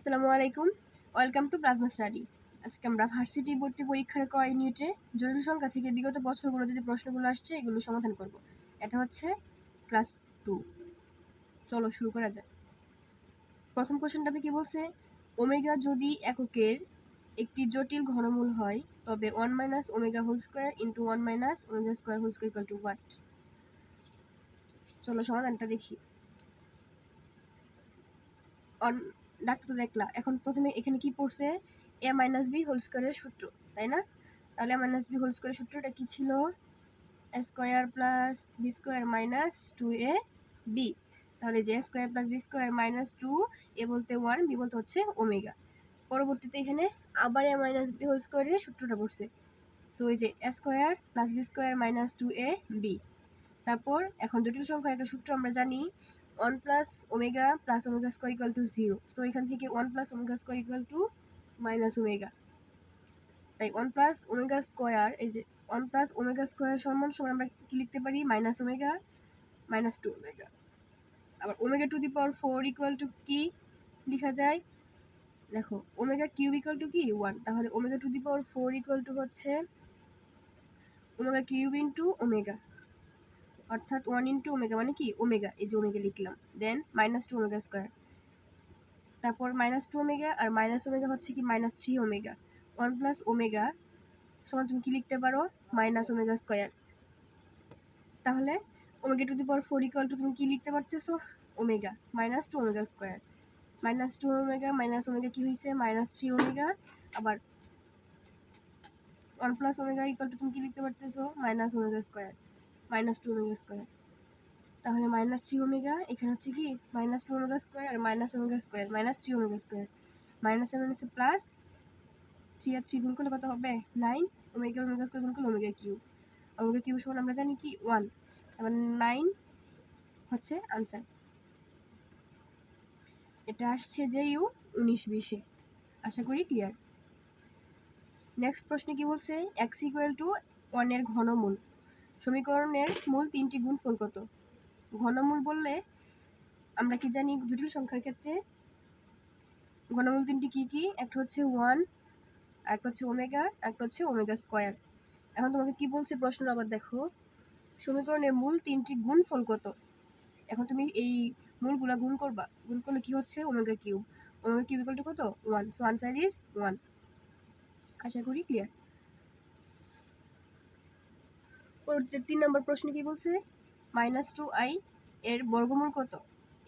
আসসালামু আলাইকুম। Welcome to plasma study আজকে আমরা ভার্সিটি ভর্তি পরীক্ষার ক ইউনিটে জরুরি সংখ্যা থেকে বিগত বছরগুলোতে যে প্রশ্নগুলো আসছে, এগুলো সমাধান করব। এটা হচ্ছে ক্লাস টু চলো শুরু করা যাক। প্রথম কোশ্চেনটাতে কি বলছে? ওমেগা যদি এককের একটি জটিল ঘনমূল হয়, তবে one minus omega whole square into one minus omega square whole square to what চলো সমাধানটা দেখি। ডাক্তার তো দেখলা। এখন প্রথমে এখানে কি পড়ছে? এ মাইনাস বি হোল স্কোয়ারের সূত্র, তাই না? তাহলে এ মাইনাস বি হোল স্কোয়ারের সূত্রটা কি ছিল? A square plus B square minus two A B তাহলে যে square plus B square minus two A বলতে ওয়ান বি বলতে হচ্ছে ওমেগা পরবর্তীতে এখানে আবার এ মাইনাস বি হোল স্কোয়ারের সূত্রটা পড়ছে। সো এই যে A square plus B square minus two A B তারপর এখন জটিল সংখ্যার একটা সূত্র আমরা জানি। One plus omega plus omega square equal to zero so এখান থেকে one plus omega square equal to minus omega তাই ওয়ান প্লাস ওমেগা স্কোয়ার এই যে ওয়ান প্লাস ওমেগা স্কোয়ার সমান সমান আমরা কি লিখতে পারি? Minus omega minus two omega আবার omega to the power four equal to কি লেখা যায়? দেখো ওমেগা কিউব ইকুয়াল টু কি? ওয়ান তাহলে omega to the power four equal to হচ্ছে ওমেগা কিউব ইন্টু ওমেগা অর্থাৎ ওয়ান ইন্টু ওমেগা মানে কি? ওমেগা এই যে ওমেগা লিখলাম। Then minus two omega square তারপর মাইনাস টু ওমেগা আর মাইনাস ওমেগা হচ্ছে কি? Minus three omega one plus omega সমান তুমি কি লিখতে পারো? মাইনাস ওমেগা স্কোয়ার তাহলে omega to the power four equal to তুমি কি লিখতে পারতেছো? Omega minus two omega square minus two omega minus omega কি হয়েছে মাইনাস থ্রি ওমেগা আবার one plus omega equal to তুমি কি লিখতে পারতেছো? Minus omega square minus two omega square তাহলে মাইনাস থ্রি ওমেগা এখানে হচ্ছে কি? মাইনাস টু ওমেগা স্কোয়ার আর minus omega square minus three omega square minus মাইনাসে প্লাস থ্রি আর থ্রি গুণ করলে কত হবে? নাইন ওমেগা ওমেগা স্কোয়ার গুণ করলে ওমেগা কিউ ওমেগা কিউ সমান আমরা জানি কি? ওয়ান এবার নাইন হচ্ছে আনসার এটা আসছে যে ইউ উনিশ বিশে। আশা করি ক্লিয়ার নেক্সট প্রশ্নে কি বলছে? এক্স ইকুয়াল টু ওয়ানের ঘনমূল। সমীকরণের মূল তিনটি গুণফল কত? ঘনমূল বললে আমরা কি জানি? জটিল সংখ্যার ক্ষেত্রে। ঘনমূল তিনটি কি কি? একটা হচ্ছে ওয়ান, একটা হচ্ছে ওমেগা, একটা হচ্ছে ওমেগা স্কোয়ার। এখন তোমাকে কি বলছে প্রশ্ন? আবার দেখো। সমীকরণের মূল তিনটি গুণফল কত? এখন তুমি এই মূলগুলা গুণ করবা। গুণ করলে কি হচ্ছে? Omega cube. ওমেগা কিউব কত? One. So answer is one আশা করি ক্লিয়ার পরবর্তীতে তিন নম্বর প্রশ্ন কি বলছে? মাইনাস টু আই এর বর্গমূল কত?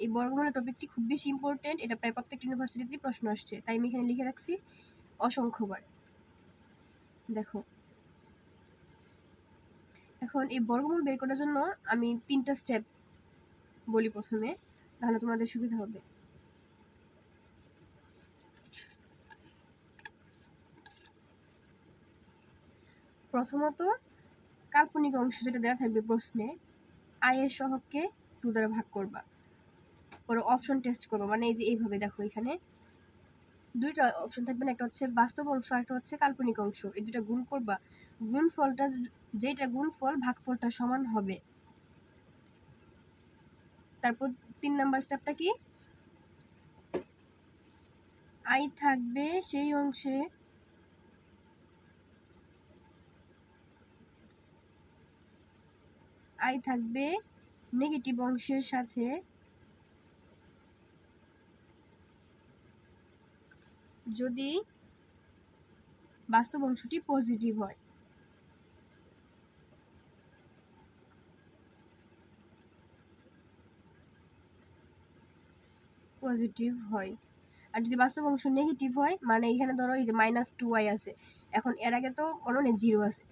এই বর্গমূলের টপিকটি খুব বেশি ইম্পর্টেন্ট এটা প্রায় প্রত্যেকটা ইউনিভার্সিটিতে প্রশ্ন আসছে, তাই আমি এখানে লিখে রাখছি অসংখ্যবার। দেখো। এখন এই বর্গমূল বের করার জন্য আমি তিনটা স্টেপ বলি প্রথমে, তাহলে তোমাদের সুবিধা হবে। প্রথমত কাল্পনিক অংশ যেটা দেওয়া থাকবে প্রশ্নে আয়ের সহগকে টু দ্বারা ভাগ করবা। পরে অপশন টেস্ট করব মানে এই যে এইভাবে দেখো এখানে। দুইটা অপশন থাকবে না, একটা হচ্ছে বাস্তব অংশ একটা হচ্ছে কাল্পনিক অংশ। এই দুটা গুণ করবা। গুণ ফলটা যেটা গুণ ফল ভাগফলটা সমান হবে। তারপর তিন নাম্বার স্টেপটা কি? আই থাকবে সেই অংশে আই থাকবে নেগেটিভ অংশের সাথে। যদি বাস্তব অংশটি পজিটিভ হয়। পজিটিভ হয়। আর যদি বাস্তব অংশ নেগেটিভ হয় মানে এখানে ধরো এই যে মাইনাস টু আই আছে, এখন এর আগে তো অননে জিরো আছে।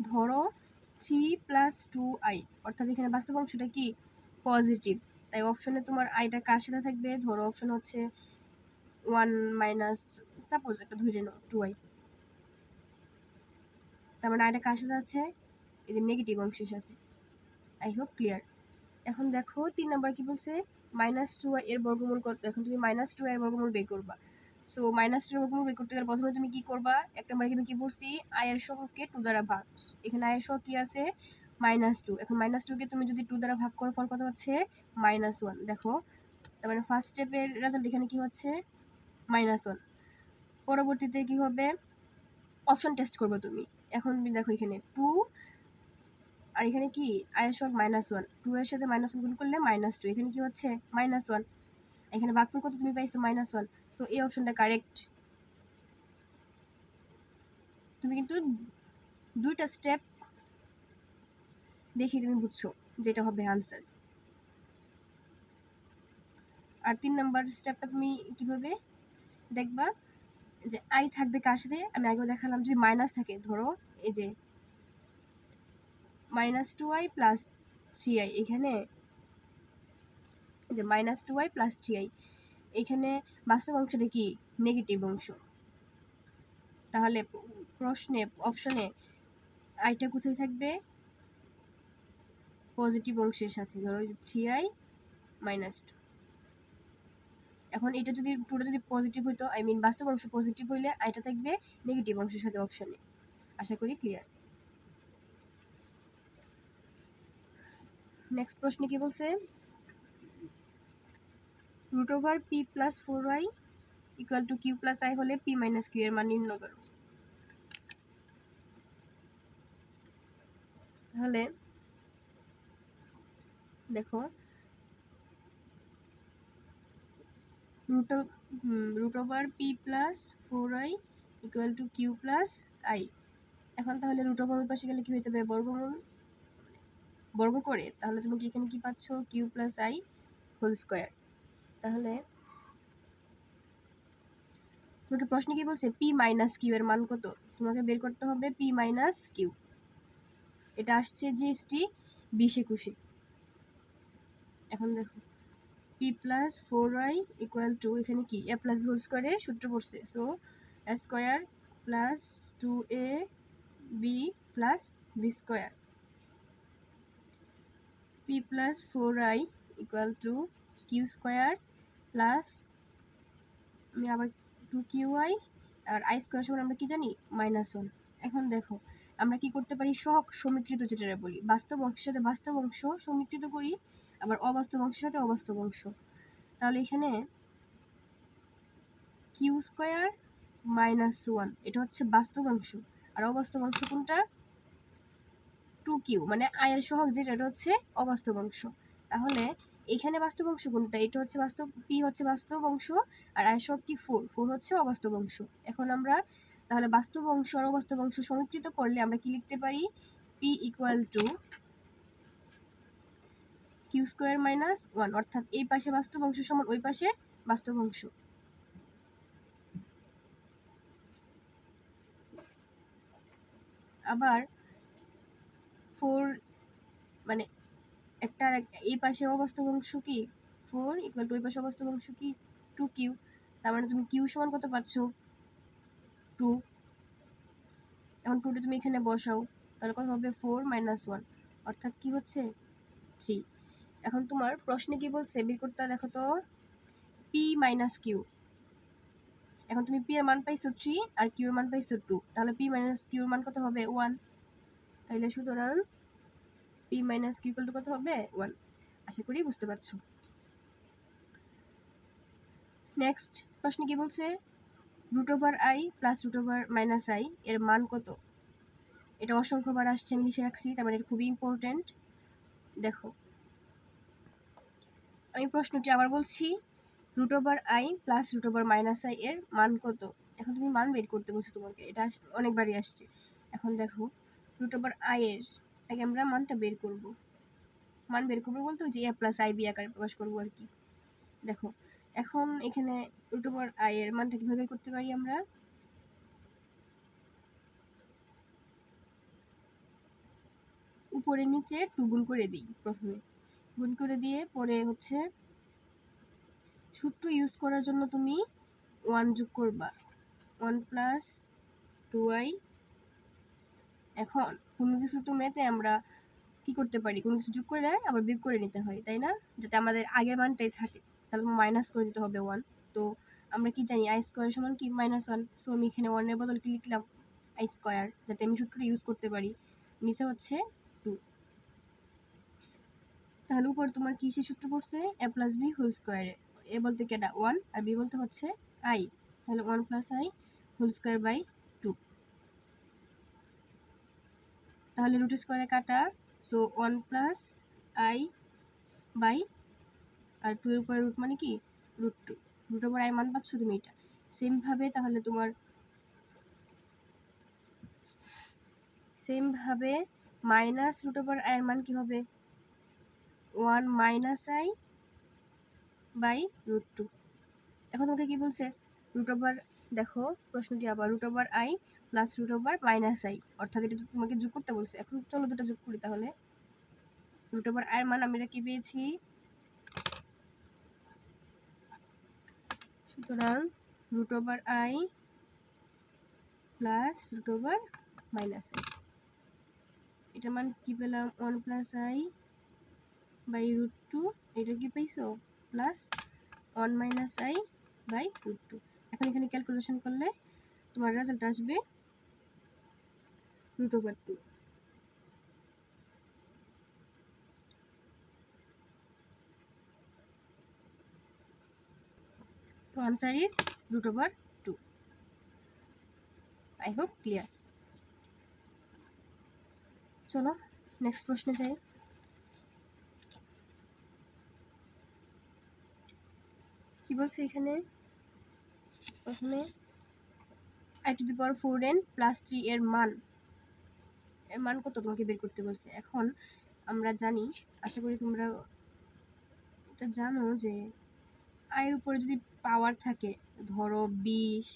ধরো থ্রি প্লাস টু আই অর্থাৎ এখানে বাস্তব অংশটা কি? পজিটিভ তাই অপশনে তোমার আইটা কার সাথে থাকবে? ধরো অপশন হচ্ছে ওয়ান মাইনাস সাপোজ একটা ধরে নাও টু আই তার মানে আইটা কার সাথে আছে? এই যে নেগেটিভ অংশের সাথে। আই হোপ ক্লিয়ার এখন দেখো, তিন নাম্বার কি বলছে? মাইনাস টু আই এর বর্গমূল কত? এখন তুমি মাইনাস টু এর বর্গমূল বের করবা। সো মাইনাস টু বর্গমূল বের করতে গেলে প্রথমে তুমি কি করবা? এক নম্বরে আমি কি বলছি আয়ের সহগকে টু দ্বারা ভাগ। এখানে আয়ের সহগ কি আছে? মাইনাস টু এখন মাইনাস টুকে তুমি যদি টু দ্বারা ভাগ করো, ফল কত হচ্ছে? মাইনাস ওয়ান দেখো, তার মানে ফার্স্ট স্টেপের রেজাল্ট এখানে কি হচ্ছে? মাইনাস ওয়ান পরবর্তীতে কি হবে? অপশন টেস্ট করবে তুমি। এখন দেখো এখানে টু আর এখানে কি? আয়ের সব মাইনাস ওয়ান টু এর সাথে মাইনাস ওয়ান গুণ করলে মাইনাস টু এখানে কি হচ্ছে? মাইনাস ওয়ান এখানে ভাগফল কত তুমি পাইছো? মাইনাস ওয়ান সো এই অপশনটা কারেক্ট তুমি কিন্তু দুইটা স্টেপ দেখি তুমি বুঝছ যেটা হবে আনসার আর তিন নাম্বার স্টেপটা তুমি কীভাবে দেখবা? যে আই থাকবে কার সাথে? আমি আগেও দেখালাম, যদি মাইনাস থাকে, ধরো এই যে minus two I plus three I এখানে যে minus two Y plus three I এখানে বাস্তব অংশটা কি? নেগেটিভ অংশ। তাহলে প্রশ্নে অপশনে আইটা কোথায় থাকবে? পজিটিভ অংশের সাথে, ধরো থ্রি আই মাইনাস টু এখন এটা যদি টুটা যদি পজিটিভ হইতো আই মিন বাস্তব অংশ পজিটিভ হইলে আইটা থাকবে নেগেটিভ অংশের সাথে অপশনে আশা করি ক্লিয়ার নেক্সট প্রশ্নে কি বলছে? Root over P plus four Y equal to Q plus I হলে পি মাইনাস কিউ এর মান নির্ণয় করো। তাহলে দেখো root root over P plus four I equal to Q plus I এখন তাহলে রুট ওভার পাশে গেলে কি হয়ে যাবে? বর্গমূল বর্গ করে তাহলে তুমি কি এখানে কি পাচ্ছ? Q plus I whole square তাহলে তোমাকে প্রশ্ন কি বলছে? পি মাইনাস কিউ এর মান কত? তোমাকে বের করতে হবে পি মাইনাস কিউ এটা আসছে জিএসটি বিশ একুশে। এখন দেখো P plus four Y equal to এখানে কি? এ প্লাস হোল স্কোয়ারে সূত্র পড়ছে। So square plus two A B plus B square P plus four I equal to Q square plus আমি আবার টু কিউ আই আর আই স্কোয়ার সমান আমরা কি জানি? মাইনাস ওয়ান এখন দেখো, আমরা কি করতে পারি? সহগ সমীকৃত যেটা বলি। বাস্তব অংশের সাথে বাস্তব অংশ সমীকৃত করি, আবার অবাস্তব অংশের সাথে অবাস্তব অংশ। তাহলে এখানে কিউ স্কোয়ার মাইনাস ওয়ান এটা হচ্ছে বাস্তব অংশ। আর অবাস্তব অংশ কোনটা? টু কিউ মানে আয়ের সহগ যেটা, এটা হচ্ছে অবাস্তব অংশ। তাহলে এখানে বাস্তব অংশ কোনটা? এটা হচ্ছে বাস্তব পি হচ্ছে বাস্তব অংশ আর আয়ের কি ফোর ফোর হচ্ছে অবাস্তব অংশ। এখন আমরা তাহলে বাস্তব অংশ আর অবাস্তব অংশ সমীকৃত করলে আমরা কি লিখতে পারি? P equal to Q square minus one অর্থাৎ এই পাশে বাস্তব অংশ সমান ওই পাশে বাস্তব অংশ। আবার ফোর মানে একটা এই পাশে অবস্থা অংশ কি? ফোর ইকুয়াল টু ওই পাশে অবাস্তব অংশ কি? টু কিউ তার মানে তুমি কিউ সমান কত পাচ্ছ? টু এখন টুটা তুমি এখানে বসাও, তাহলে কত হবে? ফোর মাইনাস ওয়ান অর্থাৎ কি হচ্ছে? থ্রি এখন তোমার প্রশ্নে কি বলছে? বের করতে দেখো তো পি মাইনাস কিউ এখন তুমি পি এর মান পাইছো থ্রি আর কিউ এর মান পাইছো টু তাহলে পি মাইনাস কিউ এর মান কত হবে? ওয়ান তাহলে সুতরাং পি মাইনাস কিউ টু কত হবে? ওয়ান আশা করি বুঝতে পারছ। নেক্সট প্রশ্নে কি বলছে? Root over I plus root over minus I এর মান কত? এটা অসংখ্যবার আসছে, আমি লিখে রাখছি, তার মানে খুবই ইম্পর্টেন্ট দেখো, আমি প্রশ্নটি আবার বলছি root over I plus root over minus I এর মান কত? এখন তুমি মান বের করতে বলছো তোমাকে, এটা অনেকবারই আসছে। এখন দেখো রুট ওভার আই এর আগে আমরা মানটা বের করব। মান বের করব বলতে যে এ প্লাস আই বি আকারে প্রকাশ করব আর কি। দেখো, এখন এখানে রুট ওভার আই এর মানটা কীভাবে বের করতে পারি আমরা? উপরে নিচে টু গুণ করে দিই প্রথমে। গুণ করে দিয়ে পরে হচ্ছে সূত্র ইউজ করার জন্য তুমি ওয়ান যোগ করবা। ওয়ান প্লাস টু আই এখন কোনো কিছু তো মেতে আমরা কি করতে পারি? কোনো কিছু যোগ করে আবার বিয়োগ করে নিতে হয়, তাই না? যাতে আমাদের আগের মানটাই থাকে। তাহলে মাইনাস করে দিতে হবে ওয়ান তো আমরা কি জানি? আই স্কোয়ার সমান কি? মাইনাস ওয়ান সো আমি এখানে ওয়ানের বদল কি লিখলাম? আই স্কোয়ার যাতে আমি সূত্রটা ইউজ করতে পারি। নিচে হচ্ছে টু তাহলে উপর তোমার কি সে সূত্র পড়ছে? এ প্লাস বি হোল স্কোয়ারে এ বলতে কেটা ওয়ান আর বি বলতে হচ্ছে আই তাহলে one plus I whole square by two তাহলে রুট স্কোয়ারে কাটা। So one plus I by R two এর উপরে রুট মানে কি? রুট টু রুট ওপর আই মান পাচ্ছ তুমি এটা। সেমভাবে তাহলে তোমার সেমভাবে মাইনাস রুট ওভার আয়ের মান কি হবে? One minus I by root two এখন তোমাকে কি বলছে? রুট ওভার দেখো, প্রশ্নটি আবার root over I plus root over minus I অর্থাৎ এটা তোমাকে যোগ করতে বলছে। এখন চলো দুটো যোগ করি তাহলে। রুট ওভার আয়ের মান আমরা কি পেয়েছি? সুতরাং root over I plus root over minus I এটার মান কি পেলাম? One plus I by root two এটা কি পাইছো plus one minus I by root two এখন এখানে ক্যালকুলেশন করলে তোমার রেজাল্ট আসবে root over two So, answer is root over 2. I hope clear. চলো নেক্সট প্রশ্নে যাই কি বলছে এখানে প্রথমে i to the power four n plus three এর মান। এর মান কত? তোমাকে বের করতে বলছে। এখন আমরা জানি, আশা করি তোমরা এটা জানো যে আয়ের উপরে যদি পাওয়ার থাকে, ধরো বিশ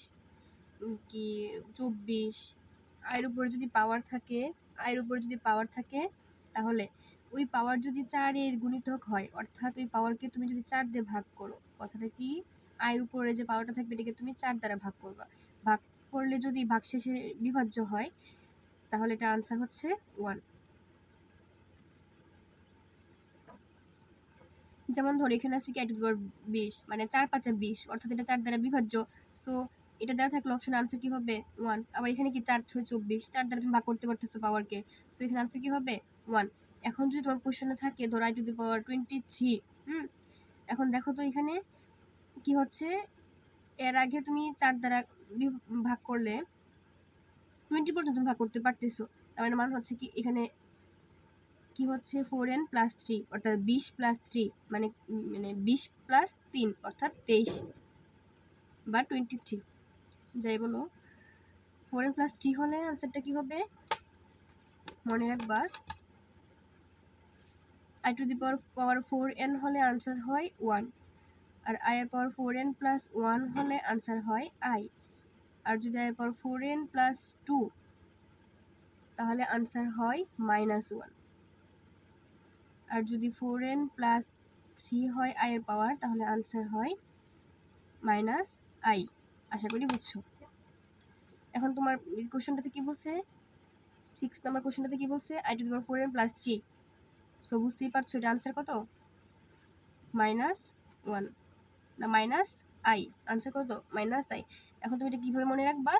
কি, চব্বিশ আয়ের উপরে যদি পাওয়ার থাকে আয়ের উপরে যদি পাওয়ার থাকে, তাহলে ওই পাওয়ার যদি চারের গুণিতক হয়, অর্থাৎ ওই পাওয়ারকে তুমি যদি চার দিয়ে ভাগ করো, কথাটা কি? আয়ের উপরে যে পাওয়ারটা থাকবে, এটাকে তুমি চার দ্বারা ভাগ করবা। ভাগ করলে যদি ভাগশেষে বিভাজ্য হয়, তাহলে এটা আনসার হচ্ছে ওয়ান যেমন ধর, এখানে আছে কি টু দি বিশ মানে চার পাঁচা বিশ, অর্থাৎ এটা চার দ্বারা বিভাজ্য। সো এটা দেওয়া থাকলে অপশন আনসার কি হবে? ওয়ান আবার এখানে কি চার, ছয়, চব্বিশ, চার দ্বারা তুমি ভাগ করতে পারতেছো পাওয়ারকে সো এখানে আনসার কি হবে? ওয়ান এখন যদি তোমার কোশ্চেনে থাকে, ধর i to the power twenty three hmm? এখন দেখো তো এখানে কি হচ্ছে? এর আগে তুমি চার দ্বারা ভাগ করলে টোয়েন্টি পর্যন্ত ভাগ করতে পারতেছো। তার মানে মান হচ্ছে কি এখানে কি হচ্ছে? ফোর এন প্লাস থ্রি অর্থাৎ বিশ প্লাস থ্রি মানে মানে বিশ প্লাস তিন, অর্থাৎ তেইশ বা টোয়েন্টি থ্রি যাই বলো ফোর এন প্লাস থ্রি হলে আনসারটা কি হবে? মনে রাখবা i to the power power four n হলে আনসার হয় ওয়ান আর আই এর power four n plus one হলে আনসার হয় আই আর যদি আই এর power four n plus two তাহলে আনসার হয় মাইনাস ওয়ান আর যদি ফোর এন প্লাস থ্রি হয় আই এর পাওয়ার তাহলে আনসার হয় মাইনাস আই আশা করি বুঝছ? এখন তোমার কোশ্চেনটাতে কি বলছে? সিক্স নাম্বার কোশ্চেনটাতে কি বলছে? I to the power four n plus three so বুঝতেই পারছ এটা আনসার কত? মাইনাস ওয়ান না মাইনাস আই আনসার কত মাইনাস আই এখন তুমি এটা কীভাবে মনে রাখবা?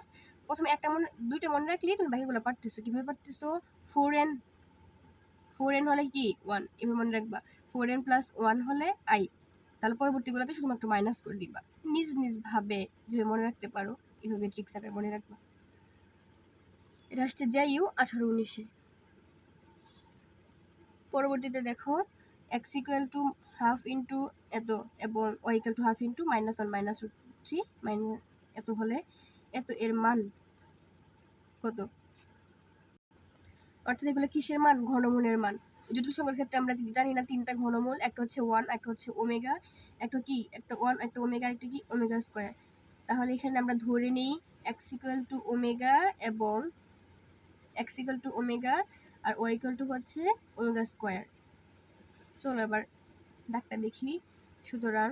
প্রথমে একটা মনে, দুইটা মনে রাখলেই তুমি বাকিগুলো পারতেছো। কীভাবে পারতেছো? ফোর এন ফোর এন হলে কি? ওয়ান এভাবে মনে রাখবা। ফোর এন প্লাস ওয়ান হলে আই তাহলে পরবর্তীগুলোতে শুধুমাত্র মাইনাস করে দিবা। নিজ নিজ ভাবে যেভাবে মনে রাখতে পারো, এভাবে ট্রিক্স আকারে মনে রাখবা। এটা আসছে যাই ইউ আঠারো উনিশে। পরবর্তীতে দেখো x equal to half into এত এবং y equal to half into minus one minus three minus এত হলে এত এর মান কত? অর্থাৎ এগুলো কিসের মান? ঘনমূলের মান। জটিল সংখ্যার ক্ষেত্রে আমরা জানি না, তিনটা ঘনমূল, একটা হচ্ছে ওয়ান একটা হচ্ছে ওমেগা একটা কি? একটা ওয়ান একটা ওমেগা একটা কি? ওমেগা স্কোয়ার তাহলে এখানে আমরা ধরে নিই এক্স ইকুয়াল টু ওমেগা এবং এক্স ইকুয়াল টু ওমেগা আর ওয়াই টু হচ্ছে ওমেগা স্কোয়ার চলো এবার ডাক্তার দেখি সুতরাং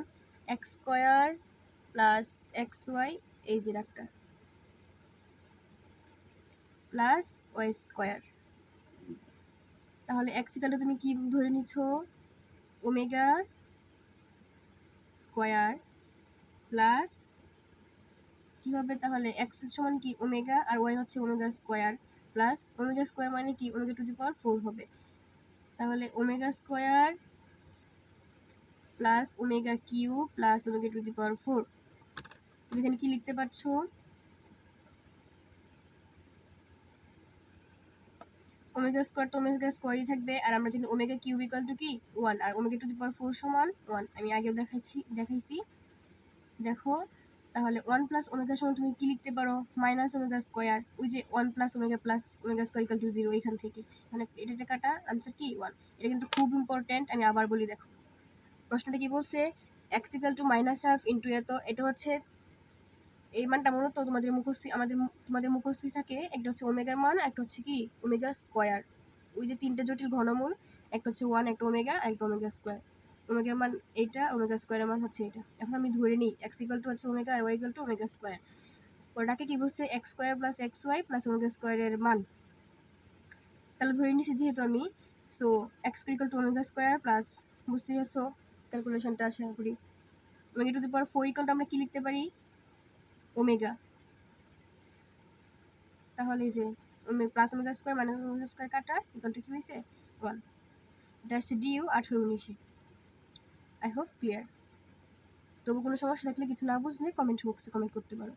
x square plus x y এই যে ডাক্তার। প্লাস ওয়াই স্কোয়ার তাহলে এক্স ইকালে তুমি কি ধরে নিচ্ছ ওমেগা স্কোয়ার প্লাস কি হবে? তাহলে এক্স সমান কি ওমেগা আর ওয়াই হচ্ছে omega square plus omega square মানে কি? Omega to the power four হবে। তাহলে omega square plus omega cube plus omega to the power four তুমি এখানে কি লিখতে পারছ? ওমেগা স্কোয়ার তো ওমেগা স্কোয়ারই থাকবে, আর আমরা জানি ওমেগা কিউব ইকাল টু কি? One R omega to the power four সমান ওয়ান আমি আগেও দেখাচ্ছি দেখাইছি। দেখো, তাহলে ওয়ান প্লাস ওমেগা সমান তুমি কি লিখতে পারো? মাইনাস ওমেগা স্কোয়ার ওই যে one plus omega plus omega square equal to zero এখান থেকে। মানে এটা এটা কাটা আনসার কি? ওয়ান এটা কিন্তু খুব ইম্পর্টেন্ট আমি আবার বলি, দেখো। প্রশ্নটা কি বলছে? X equal to minus half into এত এটা হচ্ছে এই মানটা মূলত তোমাদের মুখস্থ, আমাদের তোমাদের মুখস্থ থাকে। একটা হচ্ছে ওমেগার মান একটা হচ্ছে কি? Omega square. ওই যে তিনটে জটিল ঘনমূল, একটা হচ্ছে ওয়ান একটা ওমেগা, আর একটা ওমেগা স্কোয়ার। ওমেগার মান এইটা, ওমেগা স্কোয়ারের মান হচ্ছে এটা। এখন আমি ধরে নিই এক্স ইকাল টু হচ্ছে omega, R y equal to omega square. ওটাকে কি বলছে? X square plus x y plus omega স্কোয়ারের মান। তাহলে ধরে নিছি যেহেতু আমি so x equal to omega square plus বুঝতে পারছ? ক্যালকুলেশনটা আশা করি। Omega to the power four ইকালটা আমরা কি লিখতে পারি? ওমেগা তাহলে যে plus omega square minus omega square কাটা ইকালটা কি হয়েছে? ওয়ান এটা হচ্ছে ডিইউ আঠেরো উনিশে। আই হোপ ক্লিয়ার তবু কোনো সমস্যা থাকলে কিছু না বুঝলে কমেন্ট বক্সে কমেন্ট করতে পারো।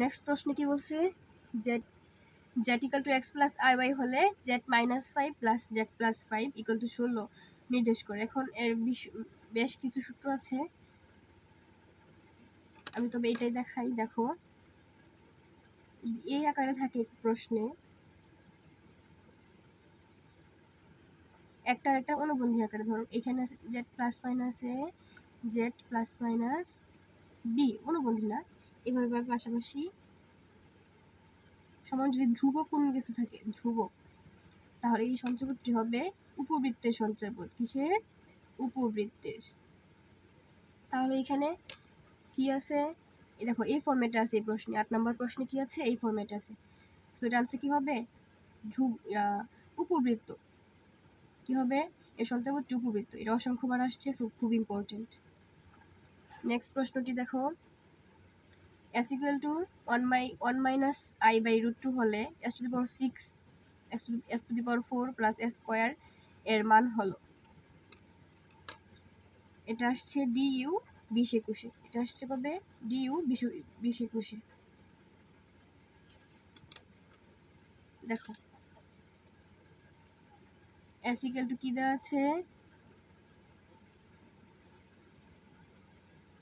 নেক্সট প্রশ্নে কি বলছে? Z z equal to x plus i y হলে z minus five plus z plus five equal to ষোলো। নির্দেশ করে। এখন এর বিশ- কিছু সূত্র আছে। আমি তবে এটাই দেখাই, দেখো। এই আকারে থাকে প্রশ্নে, একটা একটা অনুবন্ধী আকারে ধরো, এখানে আছে জেড প্লাস মাইনাসে জেড প্লাস মাইনাস বি অনুবন্ধী না। এভাবে ভাবে পাশাপাশি সমান যদি ধ্রুবক কোনো কিছু থাকে, ধ্রুবক, তাহলে এই সঞ্চয়পদটি হবে উপবৃত্তের সঞ্চয়পদ কিসের? উপবৃত্তের। তাহলে এখানে কি আছে? দেখো, এই ফরম্যাটে আছে এই প্রশ্নে। আট নম্বর প্রশ্নে কি আছে? এই ফরম্যাটে আছে। সো এটা আনসার কি হবে? ধ্রুব উপবৃত্ত। কি হবে? এর সঞ্চয়পদটি উপবৃত্ত। এটা অসংখ্যবার আসছে সো খুব ইম্পর্টেন্ট নেক্সট প্রশ্নটি দেখো। S equal to one my one minus i by root two হলে s to the power six s two s to the power four plus s square এর মান হলো। এটা আসছে ডি ইউ বিশ একুশে। এটা আসছে কবে? ডি ইউ বিশ একুশে। দেখো। এস ইকুয়াল টু কি দেওয়া আছে?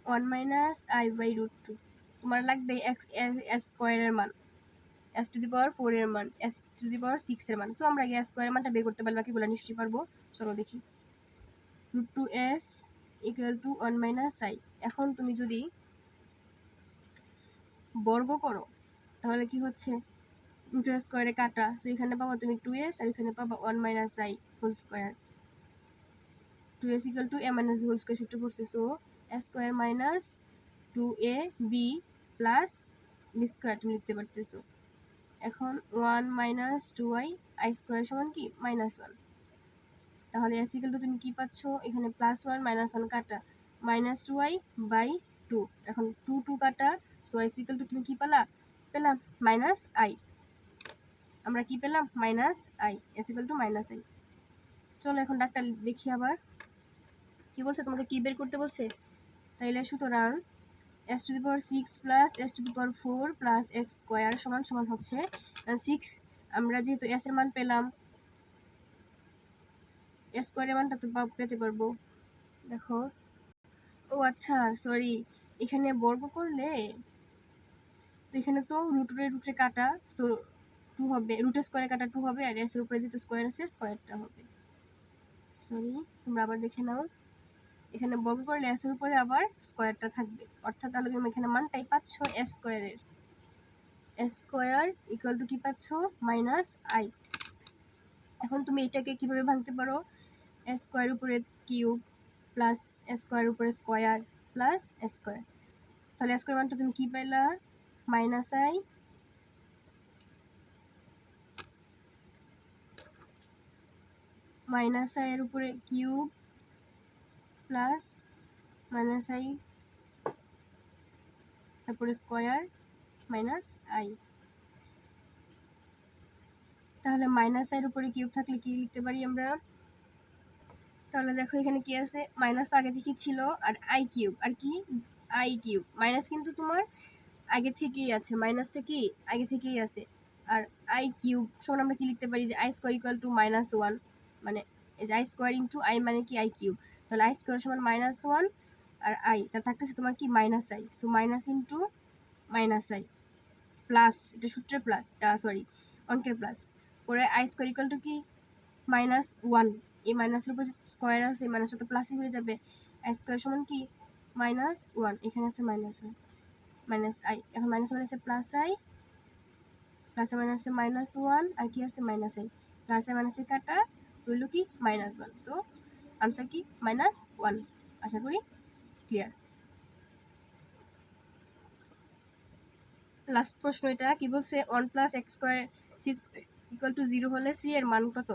One minus i by root two তোমার লাগবে এক্স এস স্কোয়ারের মান। S to the power four এর মান s to the power six এর মান। সো আমরা আগে এস স্কোয়ারের মানটা বের করতে পারলে বাকিগুলো নিশ্চয়ই পারব। চলো দেখি। Root two s equal to one minus i এখন তুমি যদি বর্গ করো, তাহলে কি হচ্ছে? রুট এস স্কোয়ারে কাটা। সো এখানে পাবো তুমি টু এস আর এখানে পাবো one minus i whole square two s equal to a minus b whole square সূত্র পড়ছে so a square minus two a b plus b square তুমি লিখতে পারতেছো। এখন one minus two i i square সমান কি? মাইনাস ওয়ান তাহলে s equal to তুমি কি পাচ্ছ? এখানে প্লাস ওয়ান মাইনাস ওয়ান কাটা। Minus two i by two এখন টু টু কাটা। সো এস ইকুয়াল টু তুমি কি পেলা? পেলাম মাইনাস আই আমরা কি পেলাম? Minus i s equal to minus i চলো এখন ডাক্তার দেখি আবার। কি বলছে? তোমাকে কি বের করতে বলছে? তাইলে সুতরাং s to the power six plus s to the power four plus x square সমান সমান হচ্ছে সিক্স আমরা যেহেতু এস এর মান পেলাম এস স্কোয়ারের মানটা তো পেতে পারব। দেখো। ও আচ্ছা সরি এখানে বর্গ করলে তো এখানে তো রুটে রুটে কাটা সো টু হবে রুটের স্কোয়ারে কাটা টু হবে, আর এস এর উপরে যেহেতু স্কোয়ার আছে স্কোয়ারটা হবে। সরি তোমরা আবার দেখে নাও। এখানে বর্গ করলে এস এর উপরে আবার স্কোয়ারটা থাকবে। অর্থাৎ তাহলে তুমি এখানে মানটাই পাচ্ছ এস স্কোয়ারের এস স্কোয়ার ইকুয়াল টু কি পাচ্ছ? মাইনাস আই এখন তুমি এটাকে কীভাবে ভাঙতে পারো? এস স্কোয়ার উপরে কিউব প্লাস এস স্কোয়ার উপরে স্কোয়ার প্লাস এস স্কোয়ার তাহলে স্কোয়ার মানটা তুমি কি পাইলা? মাইনাস আই মাইনাস আই এর উপরে কিউব প্লাস মাইনাস আই, তারপরে স্কোয়ার মাইনাস আই। তাহলে মাইনাস আইয়ের উপরে কিউব থাকলে কি লিখতে পারি আমরা? তাহলে দেখো এখানে কি আছে? মাইনাস আগে থেকে ছিল আর আই কিউব। আর কি? I cube. মাইনাস কিন্তু তোমার আগে থেকেই আছে। মাইনাসটা কি? আগে থেকেই আছে। আর আই কিউব সমান আমরা কি লিখতে পারি? যে i square equal to minus one. মানে এই যে আই স্কোয়ার ইন্টু আই মানে কি? I cube. তাহলে আই স্কোয়ার সমান মাইনাস ওয়ান আর আই তা থাকতেছে তোমার কি? Minus i so minus into minus i plus এটা সূত্রের প্লাস সরি অঙ্কের প্লাস পরে আই স্কোয়ার ইকুয়াল টু কি? মাইনাস ওয়ান এই মাইনাসের উপর স্কোয়ার আছে, এই মাইনাসটা তো প্লাসই হয়ে যাবে আই স্কোয়ার সমান কি? মাইনাস ওয়ান এখানে আছে মাইনাস ওয়ান মাইনাস আই এখন মাইনাস মাইনাসে প্লাস আই প্লাসে মাইনাসে মাইনাস ওয়ান আর কি আছে? মাইনাস আই প্লাসে মাইনাসে কাটা, রইল কি? মাইনাস ওয়ান সো আনসার কি মাইনাস ওয়ান আশা করি ক্লিয়ার লাস্ট প্রশ্ন এটা, কি বলছে? One plus x square c equal to zero হলে সি এর মান কত?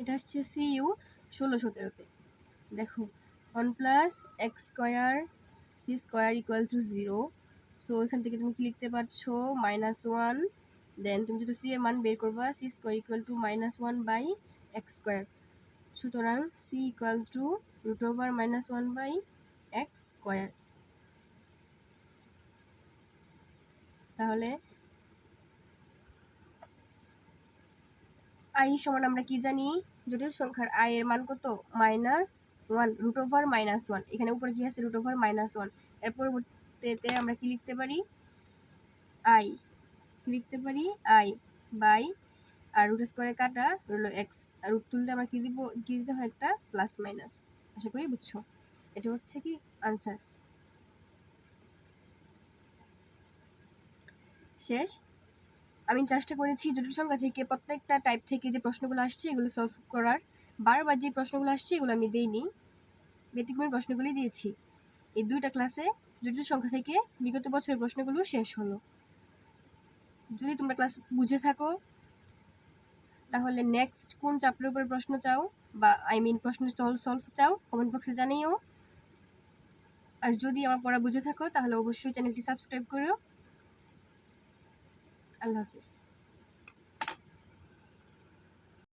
এটা হচ্ছে সি ইউ ষোলো সতেরোতে। দেখো one plus x square c square equal to zero so এখান থেকে তুমি কি লিখতে পারছ? মাইনাস ওয়ান দেন তুমি যদি সি এর মান বের করবা c square equal to minus one by x square সুতরাং c equal to root over minus one by x square তাহলে আই সমান আমরা কি জানি? জটিল সংখ্যার আই এর মান কত? Minus one root over minus one এখানে উপরে কি আছে? রুট ওভার মাইনাস ওয়ানের পরবর্তীতে আমরা কি লিখতে পারি? আই লিখতে পারি? আই বাই আর রুট স্কোয়ারে কাটা রইল এক্স আর রুট তুললে আমরা কি দিব? কি দিতে হয় একটা? প্লাস মাইনাস আশা করি বুঝছ? এটা হচ্ছে কি আনসার শেষ। আমি চেষ্টা করেছি জটিল সংখ্যা থেকে। প্রত্যেকটা টাইপ থেকে যে প্রশ্নগুলো আসছে, এগুলো সলভ করার। বারবার যে প্রশ্নগুলো আসছে, এগুলো আমি দেইনি। ব্যতিক্রমী প্রশ্নগুলি দিয়েছি। এই দুইটা ক্লাসে জটিল সংখ্যা থেকে বিগত বছরের প্রশ্নগুলো শেষ হলো। যদি তোমরা ক্লাস বুঝে থাকো তাহলে নেক্সট কোন চ্যাপ্টারের উপরে প্রশ্ন চাও? বা আই মিন প্রশ্ন সলভ চাও? কমেন্ট বক্সে জানিও। আর যদি আমার পড়া বুঝে থাকো, তাহলে অবশ্যই চ্যানেলটি সাবস্ক্রাইব করো আল্লাহ হাফিজ